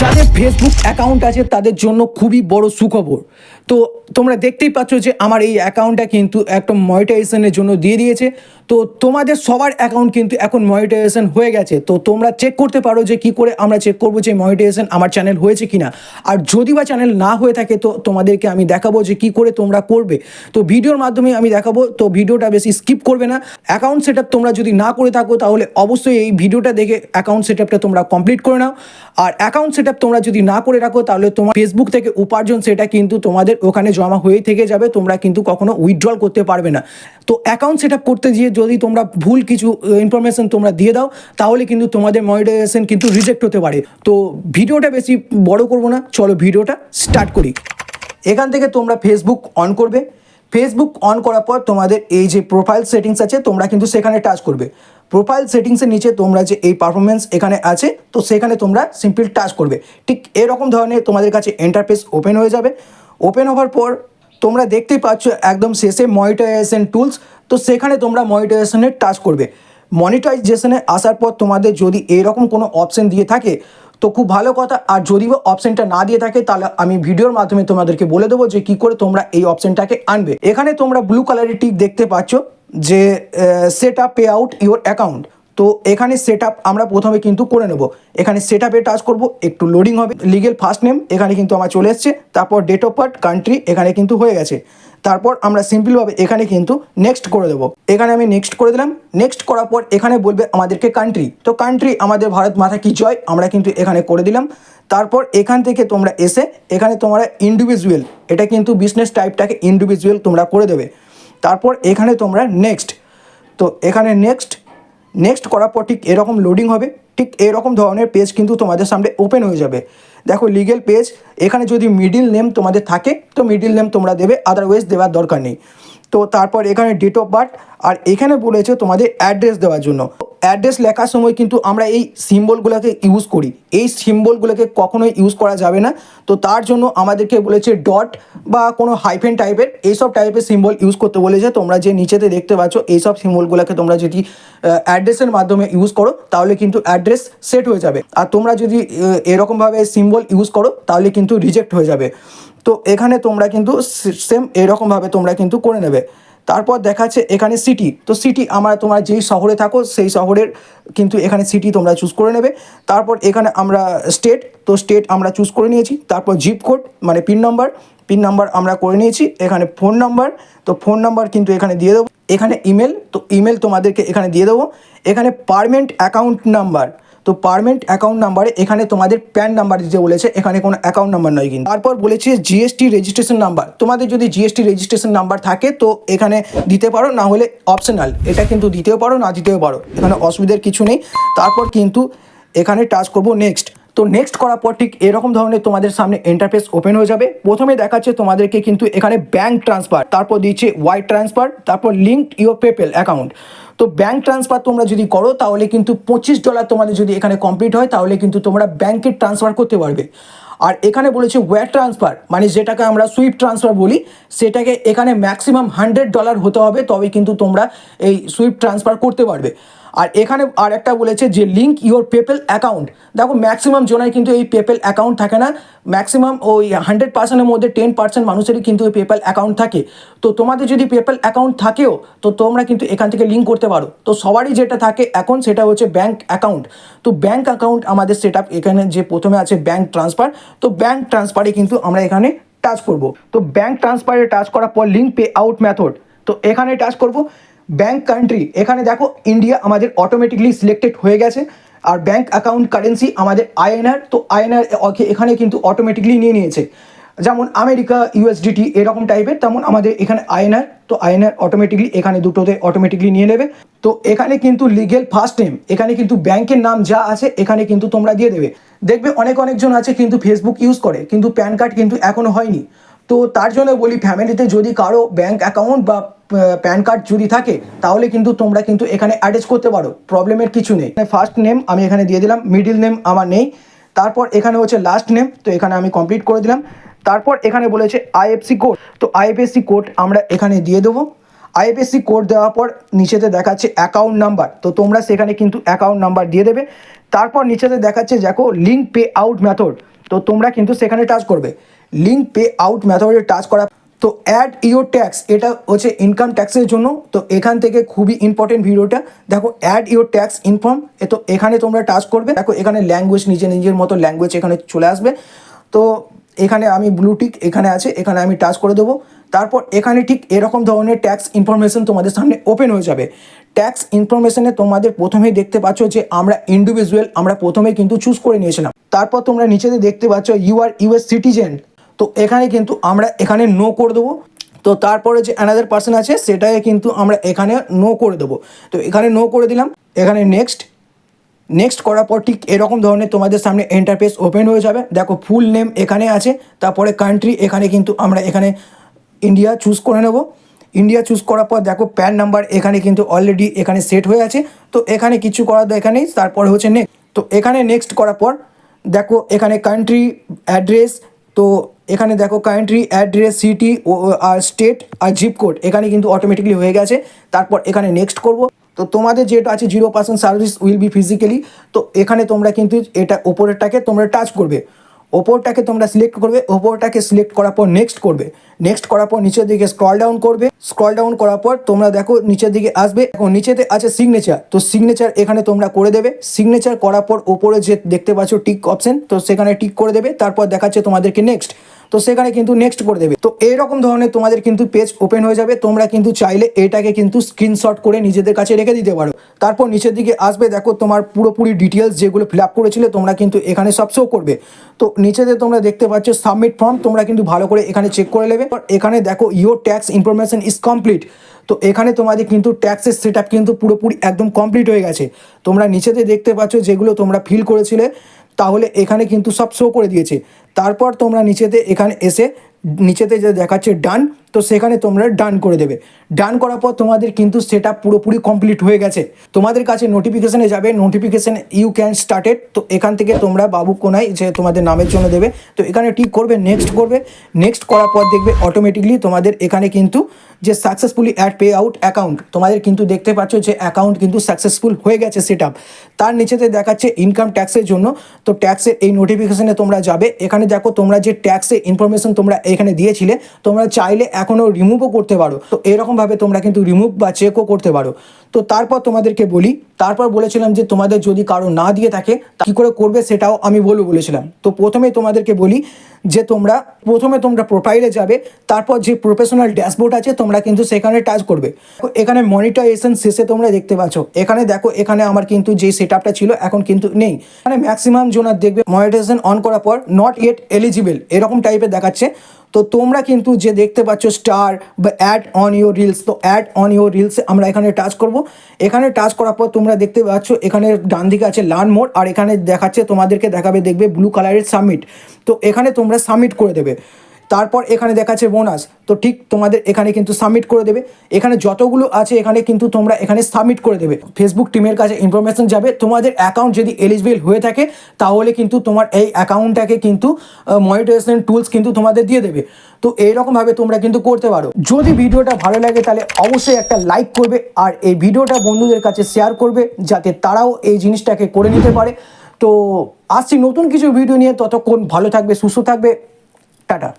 যাদের Facebook account আছে, তাদের জন্য খুবই বড় সুখবর। তো তোমরা দেখতেই পাচ্ছ যে আমার এই অ্যাকাউন্টটা কিন্তু একটা মনিটাইজেশনের জন্য দিয়ে দিয়েছে। তো তোমাদের সবার অ্যাকাউন্ট কিন্তু এখন মনিটাইজেশন হয়ে গেছে। তো তোমরা চেক করতে পারো যে কি করে আমরা চেক করব যে মনিটাইজেশন আমার চ্যানেল হয়েছে কি না আর যদি বা চ্যানেল না হয়ে থাকে, তো তোমাদেরকে আমি দেখাবো যে কি করে তোমরা করবে। তো ভিডিওর মাধ্যমে আমি দেখাবো, তো ভিডিওটা বেশি স্কিপ করবে না। অ্যাকাউন্ট সেট তোমরা যদি না করে থাকো, তাহলে অবশ্যই এই ভিডিওটা দেখে অ্যাকাউন্ট সেট তোমরা কমপ্লিট করে নাও। আর অ্যাকাউন্ট সেট তোমরা যদি না করে রাখো, তাহলে তোমার ফেসবুক থেকে উপার্জন সেটা কিন্তু তোমাদের ওখানে জমা হয়েই থেকে যাবে, তোমরা কিন্তু কখনো উইথড্রল করতে পারবে না। তো অ্যাকাউন্ট সেট করতে গিয়ে যদি তোমরা ভুল কিছু ইনফরমেশন তোমরা দিয়ে দাও, তাহলে কিন্তু তোমাদের মনিটাইজেশন কিন্তু রিজেক্ট হতে পারে। তো ভিডিওটা বেশি বড় করব না, চলো ভিডিওটা স্টার্ট করি। এখান থেকে তোমরা ফেসবুক অন করবে। ফেসবুক অন করার পর তোমাদের এই যে প্রোফাইল সেটিংস আছে, তোমরা কিন্তু সেখানে টাচ করবে। প্রোফাইল সেটিংসের নিচে তোমরা যে এই পারফরমেন্স এখানে আছে, তো সেখানে তোমরা সিম্পল টাচ করবে। ঠিক এরকম ধরনের তোমাদের কাছে এন্টারফেস ওপেন হয়ে যাবে। ওপেন হওয়ার পর তোমরা দেখতেই পাচ্ছ একদম শেষে মনিটাইজেশন টুলস তো সেখানে তোমরা মনিটাইজেশনে টাচ করবে। মনিটাইজেশনে আসার পর তোমাদের যদি এরকম কোনো অপশন দিয়ে থাকে তো খুব ভালো কথা। আর যদি অপশনটা না দিয়ে থাকে, তাহলে আমি ভিডিওর মাধ্যমে তোমাদেরকে বলে দেবো যে কি করে তোমরা এই অপশনটাকে আনবে। এখানে তোমরা ব্লু কালারের টিক দেখতে পাচ্ছ যে set up pay out your account তো এখানে সেট আমরা প্রথমে কিন্তু করে নেব। এখানে সেট আপে টাচ করব, একটু লোডিং হবে। লিগেল ফার্স্ট নেম এখানে কিন্তু আমার চলে এসছে। তারপর ডেট অফ বার্থ কান্ট্রি এখানে কিন্তু হয়ে গেছে। তারপর আমরা সিম্পলভাবে এখানে কিন্তু নেক্সট করে দেবো। এখানে আমি নেক্সট করে দিলাম। নেক্সট করার পর এখানে বলবে আমাদেরকে কান্ট্রি তো কান্ট্রি আমাদের ভারত মাথা কি জয়? আমরা কিন্তু এখানে করে দিলাম। তারপর এখান থেকে তোমরা এসে এখানে তোমরা ইন্ডিভিজুয়াল এটা কিন্তু বিজনেস টাইপটাকে ইন্ডিভিজুয়াল তোমরা করে দেবে। তারপর এখানে তোমরা নেক্সট তো এখানে নেক্সট নেক্সট করার পর ঠিক এরকম লোডিং হবে। ঠিক এরকম ধরনের পেজ কিন্তু তোমাদের সামনে ওপেন হয়ে যাবে। দেখো লিগেল পেজ এখানে যদি মিডিল নেম তোমাদের থাকে, তো মিডিল নেম তোমরা দেবে আদারওয়াইজ দেওয়ার দরকার নেই। তো তারপর এখানে ডেট অফ বার্থ আর এখানে বলেছে তোমাদের অ্যাড্রেস দেওয়ার জন্য। অ্যাড্রেস লেখার সময় কিন্তু আমরা এই সিম্বলগুলোকে ইউজ করি। এই সিম্বলগুলোকে কখনোই ইউজ করা যাবে না। তো তার জন্য আমাদেরকে বলেছে ডট বা কোনো হাইফেন টাইপের এইসব টাইপের সিম্বল ইউজ করতে বলেছে। তোমরা যে নিচেতে দেখতে পাচ্ছ, এইসব সিম্বলগুলোকে তোমরা যদি অ্যাড্রেসের মাধ্যমে ইউজ করো, তাহলে কিন্তু অ্যাড্রেস সেট হয়ে যাবে। আর তোমরা যদি এরকমভাবে সিম্বল ইউজ করো, তাহলে কিন্তু রিজেক্ট হয়ে যাবে। তো এখানে তোমরা কিন্তু সেম এরকমভাবে তোমরা কিন্তু করে নেবে। তারপর দেখাচ্ছে এখানে সিটি তো সিটি আমরা তোমরা যেই শহরে থাকো, সেই শহরের কিন্তু এখানে সিটি তোমরা চুজ করে নেবে। তারপর এখানে আমরা স্টেট তো স্টেট আমরা চুজ করে নিয়েছি। তারপর জিপ কোড মানে পিন নম্বর পিন নাম্বার আমরা করে নিয়েছি। এখানে ফোন নাম্বার তো ফোন নাম্বার কিন্তু এখানে দিয়ে দেবো। এখানে ইমেল তো ইমেল তোমাদেরকে এখানে দিয়ে দেবো। এখানে পারমেন্ট অ্যাকাউন্ট নাম্বার তো পারমেন্ট অ্যাকাউন্ট নাম্বারে এখানে তোমাদের প্যান নাম্বার দিতে বলেছে, এখানে কোনো অ্যাকাউন্ট নাম্বার নয় কিন্তু। তারপর বলেছে জিএসটি রেজিস্ট্রেশন নাম্বার তোমাদের যদি জিএসটি রেজিস্ট্রেশন নাম্বার থাকে, তো এখানে দিতে পারো, না হলে অপশনাল এটা কিন্তু দিতেও পারো, না দিতেও পারো। এখানে অসুবিধার কিছু নেই। তারপর কিন্তু এখানে টাচ করব নেক্সট তো নেক্সট করার পর ঠিক এরকম ধরনের তোমাদের সামনে ইন্টারফেস ওপেন হয়ে যাবে। প্রথমে দেখাচ্ছে তোমাদেরকে কিন্তু এখানে ব্যাঙ্ক ট্রান্সফার তারপর দিচ্ছে ওয়াই ট্রান্সফার তারপর লিঙ্ক ইউর পেপেল অ্যাকাউন্ট তো ব্যাঙ্ক ট্রান্সফার তোমরা যদি করো, তাহলে কিন্তু পঁচিশ ডলার তোমাদের যদি এখানে কমপ্লিট হয়, তাহলে কিন্তু তোমরা ব্যাঙ্কে ট্রান্সফার করতে পারবে। আর এখানে বলেছে ওয়্যার ট্রান্সফার মানে যেটাকে আমরা সুইফট ট্রান্সফার বলি, সেটাকে এখানে ম্যাক্সিমাম হান্ড্রেড ডলার হতে হবে তবে কিন্তু তোমরা এই সুইফট ট্রান্সফার করতে পারবে। আর এখানে আর একটা বলেছে যে লিঙ্ক ইওর পেপেল অ্যাকাউন্ট দেখো ম্যাক্সিমাম জনের কিন্তু এই পেপেল অ্যাকাউন্ট থাকে না। ম্যাক্সিমাম ওই হান্ড্রেড পার্সেন্টের মধ্যে টেন পার্সেন্ট মানুষেরই কিন্তু ওই পেপেল অ্যাকাউন্ট থাকে। তো তোমাদের যদি পেপেল অ্যাকাউন্ট থাকেও, তো তোমরা কিন্তু এখান থেকে লিঙ্ক করতে পারো। তো সবারই যেটা থাকে এখন সেটা হচ্ছে ব্যাঙ্ক অ্যাকাউন্ট তো ব্যাঙ্ক অ্যাকাউন্ট আমাদের সেট এখানে যে প্রথমে আছে ব্যাঙ্ক ট্রান্সফার তো ব্যাঙ্ক ট্রান্সফারে কিন্তু আমরা এখানে টাচ করব। তো ব্যাঙ্ক ট্রান্সফারে টাচ করার পর লিঙ্ক পে আউট মেথড তো এখানে টাচ করব। ব্যাঙ্ক কান্ট্রি এখানে দেখো ইন্ডিয়া আমাদের অটোমেটিকলি সিলেক্টেড হয়ে গেছে, আর ব্যাঙ্ক অ্যাকাউন্ট কারেন্সি আমাদের আইএনআর তো আইএনআর এখানে কিন্তু অটোমেটিকলি নিয়ে নিয়েছে। যেমন আমেরিকা ইউএসডিটি এরকম টাইপের তেমন আমাদের এখানে আইএনআর তো আইএনআর অটোমেটিকলি এখানে দুটোতে অটোমেটিকলি নিয়ে নেবে। তো এখানে কিন্তু লিগেল ফার্স্ট নেম এখানে কিন্তু ব্যাংকের নাম যা আছে, এখানে কিন্তু তোমরা দিয়ে দেবে। দেখবে অনেক অনেকজন আছে কিন্তু ফেসবুক ইউজ করে, কিন্তু প্যান কার্ড কিন্তু এখনও হয়নি। তো তার জন্য বলি, ফ্যামিলিতে যদি কারও ব্যাংক অ্যাকাউন্ট বা প্যান কার্ড যদি থাকে, তাহলে কিন্তু তোমরা কিন্তু এখানে অ্যাড্রেস করতে পারো প্রবলেমের কিছু নেই। ফার্স্ট নেম আমি এখানে দিয়ে দিলাম মিডিল নেম আমার নেই। তারপর এখানে হচ্ছে লাস্ট নেম তো এখানে আমি কমপ্লিট করে দিলাম। তারপর এখানে বলেছে আইএফসি কোড তো আইএফএসসি কোড আমরা এখানে দিয়ে দেবো। আইএফএসসি কোড দেওয়ার পর নিচেতে দেখাচ্ছে অ্যাকাউন্ট নাম্বার তো তোমরা সেখানে কিন্তু অ্যাকাউন্ট নাম্বার দিয়ে দেবে। তারপর নিচেতে দেখাচ্ছে, দেখো লিঙ্ক পে আউট মেথড তো তোমরা কিন্তু সেখানে টাচ করবে। লিঙ্ক পে আউট মেথডে টাচ করা। তো অ্যাড ইওর ট্যাক্স এটা হচ্ছে ইনকাম ট্যাক্সের জন্য। তো এখান থেকে খুবই ইম্পর্টেন্ট ভিডিওটা। দেখো add your tax information তো এখানে তোমরা টাচ করবে। দেখো, এখানে ল্যাঙ্গুয়েজ নিজে নিজের মতো ল্যাঙ্গুয়েজ এখানে চলে আসবে। তো এখানে আমি ব্লুটিক এখানে আছে, এখানে আমি টাচ করে দেবো। তারপর এখানে ঠিক এরকম ধরনের ট্যাক্স ইনফরমেশন তোমাদের সামনে ওপেন হয়ে যাবে। ট্যাক্স ইনফরমেশনে তোমাদের প্রথমেই দেখতে পাচ্ছ যে আমরা ইন্ডিভিজুয়াল আমরা প্রথমে কিন্তু চুজ করে নিয়েছিলাম। তারপর তোমরা নিচেতে দেখতে পাচ্ছ ইউ আর ইউএস সিটিজেন তো এখানে কিন্তু আমরা এখানে নো করে দেবো। তো তারপরে যে অ্যানাদার পার্সন আছে, সেটাকে কিন্তু আমরা এখানে নো করে দেবো। তো এখানে নো করে দিলাম। এখানে নেক্সট নেক্সট করার পর ঠিক এরকম ধরনের তোমাদের সামনে এন্টারপেস ওপেন হয়ে যাবে। দেখো ফুল নেম এখানে আছে, তারপরে কান্ট্রি এখানে কিন্তু আমরা এখানে ইন্ডিয়া চুজ করে নেব। ইন্ডিয়া চুজ করার পর দেখো প্যান নাম্বার এখানে কিন্তু অলরেডি এখানে সেট হয়ে আছে। তো এখানে কিছু করার দরকার নেই, তারপরে হচ্ছে নেক্সট তো এখানে নেক্সট করার পর দেখো এখানে কান্ট্রি অ্যাড্রেস তো এখানে দেখো কান্ট্রি অ্যাড্রেস সিটি ও আর স্টেট আর জিপ কোড এখানে কিন্তু অটোমেটিকলি হয়ে গেছে। তারপর এখানে নেক্সট করব। তো তোমাদের যেটা আছে zero percent service will be physically তো এখানে তোমরা কিন্তু এটা ওপরেরটাকে তোমরা টাচ করবে। ওপরটাকে তোমরা সিলেক্ট করবে, ওপরটাকে সিলেক্ট করার পর নেক্সট করবে। নেক্সট করার পর নিচের দিকে স্ক্রল ডাউন করবে। স্ক্রল ডাউন করার পর তোমরা দেখো নিচের দিকে আসবে। এখন নিচেতে আছে সিগনেচার তো সিগনেচার এখানে তোমরা করে দেবে। সিগনেচার করার পর ওপরে যে দেখতে পাচ্ছ টিক অপশন তো সেখানে টিক করে দেবে। তারপর দেখাচ্ছে তোমাদেরকে নেক্সট তো সেখানে কিন্তু নেক্সট করে দেবে। তো এইরকম ধরনের তোমাদের কিন্তু পেজ ওপেন হয়ে যাবে। তোমরা কিন্তু চাইলে এটাকে কিন্তু স্ক্রিনশট করে নিজেদের কাছে রেখে দিতে পারো। তারপর নিচের দিকে আসবে, দেখো তোমার পুরোপুরি ডিটেলস যেগুলো ফিল আপ করেছিলে, তোমরা কিন্তু এখানে সব শো করবে। তো নিচেতে তোমরা দেখতে পাচ্ছ সাবমিট ফর্ম তোমরা কিন্তু ভালো করে এখানে চেক করে নেবে। এখানে দেখো your tax information is complete তো এখানে তোমাদের কিন্তু ট্যাক্সের সেট কিন্তু পুরোপুরি একদম কমপ্লিট হয়ে গেছে। তোমরা নিচেতে দেখতে পাচ্ছ যেগুলো তোমরা ফিল করেছিলে। তাহলে এখানে কিন্তু সব শো করে দিয়েছে। তারপর তোমরা নিচেতে এখানে এসে নিচেতে যে দেখাচ্ছে ডান তো সেখানে তোমরা ডান করে দেবে। ডান করার পর তোমাদের কিন্তু সেটা পুরোপুরি কমপ্লিট হয়ে গেছে। তোমাদের কাছে নোটিফিকেশানে যাবে। নোটিফিকেশান ইউ ক্যান স্টার্টেড তো এখান থেকে তোমরা বাবু কোনায় যে তোমাদের নামের জন্য দেবে। তো এখানে ঠিক করবে নেক্সট করবে। নেক্সট করার পর দেখবে অটোমেটিকলি তোমাদের এখানে কিন্তু যে successfully add pay out account তোমাদের কিন্তু দেখতে পাচ্ছ যে অ্যাকাউন্ট কিন্তু সাকসেসফুল হয়ে গেছে সেট তার নিচেতে দেখাচ্ছে ইনকাম ট্যাক্সের জন্য। তো ট্যাক্সের এই নোটিফিকেশানে তোমরা যাবে। এখানে দেখো তোমরা যে ট্যাক্সের ইনফরমেশন তোমরা এখানে দিয়েছিলে, তোমরা চাইলে এখনও রিমুভও করতে পারো। তো এরকমভাবে তোমরা কিন্তু রিমুভ বা চেকও করতে পারো। তো তারপর তোমাদেরকে বলি, তারপর বলেছিলাম যে তোমাদের যদি কারও না দিয়ে থাকে কী করে করবে সেটাও আমি বলব বলেছিলাম। তো প্রথমে তোমাদেরকে বলি যে তোমরা, প্রথমে তোমরা প্রোফাইলে যাবে, তারপর যে প্রফেশনাল ড্যাশবোর্ড আছে, তোমরা কিন্তু সেখানে টাচ করবে। এখানে মনিটাইজেশন শেষে তোমরা দেখতে পাচ্ছ, এখানে দেখো, এখানে আমার কিন্তু যে সেট ছিল, এখন কিন্তু নেই। মানে ম্যাক্সিমাম জনার দেখবে মনিটাইজেশন অন করার পর নট ইয়েট এলিজিবল এরকম টাইপের দেখাচ্ছে। তো তোমরা কিন্তু যে দেখতে পাচ্ছ স্টার বা অ্যাড অন ইউর রিলস তো অ্যাড অন ইউর রিলস আমরা এখানে টাচ করব। এখানে টাচ করার পর তোমরা দেখতে পাচ্ছ, এখানে ডান দিকে আছে লার্ন মোড আর এখানে দেখাচ্ছে, তোমাদেরকে দেখাবে, দেখবে ব্লু কালারের সাবমিট তো এখানে তোমরা সাবমিট করে দেবে। তারপর এখানে দেখাচ্ছে বোনাস। তো ঠিক তোমাদের এখানে কিন্তু সাবমিট করে দেবে। এখানে যতগুলো আছে, এখানে কিন্তু তোমরা এখানে সাবমিট করে দেবে। ফেসবুক টিমের কাছে ইনফরমেশন যাবে। তোমাদের অ্যাকাউন্ট যদি এলিজিবল হয়ে থাকে, তাহলে কিন্তু তোমার এই অ্যাকাউন্টটাকে কিন্তু মনিটাইজেশন টুলস কিন্তু তোমাদের দিয়ে দেবে। তো এইরকমভাবে তোমরা কিন্তু করতে পারো। যদি ভিডিওটা ভালো লাগে, তাহলে অবশ্যই একটা লাইক করবে আর এই ভিডিওটা বন্ধুদের কাছে শেয়ার করবে, যাতে তারাও এই জিনিসটাকে করে নিতে পারে। তো আসছি নতুন কিছু ভিডিও নিয়ে। ততক্ষণ ভালো থাকবে, সুস্থ থাকবে। টাটা।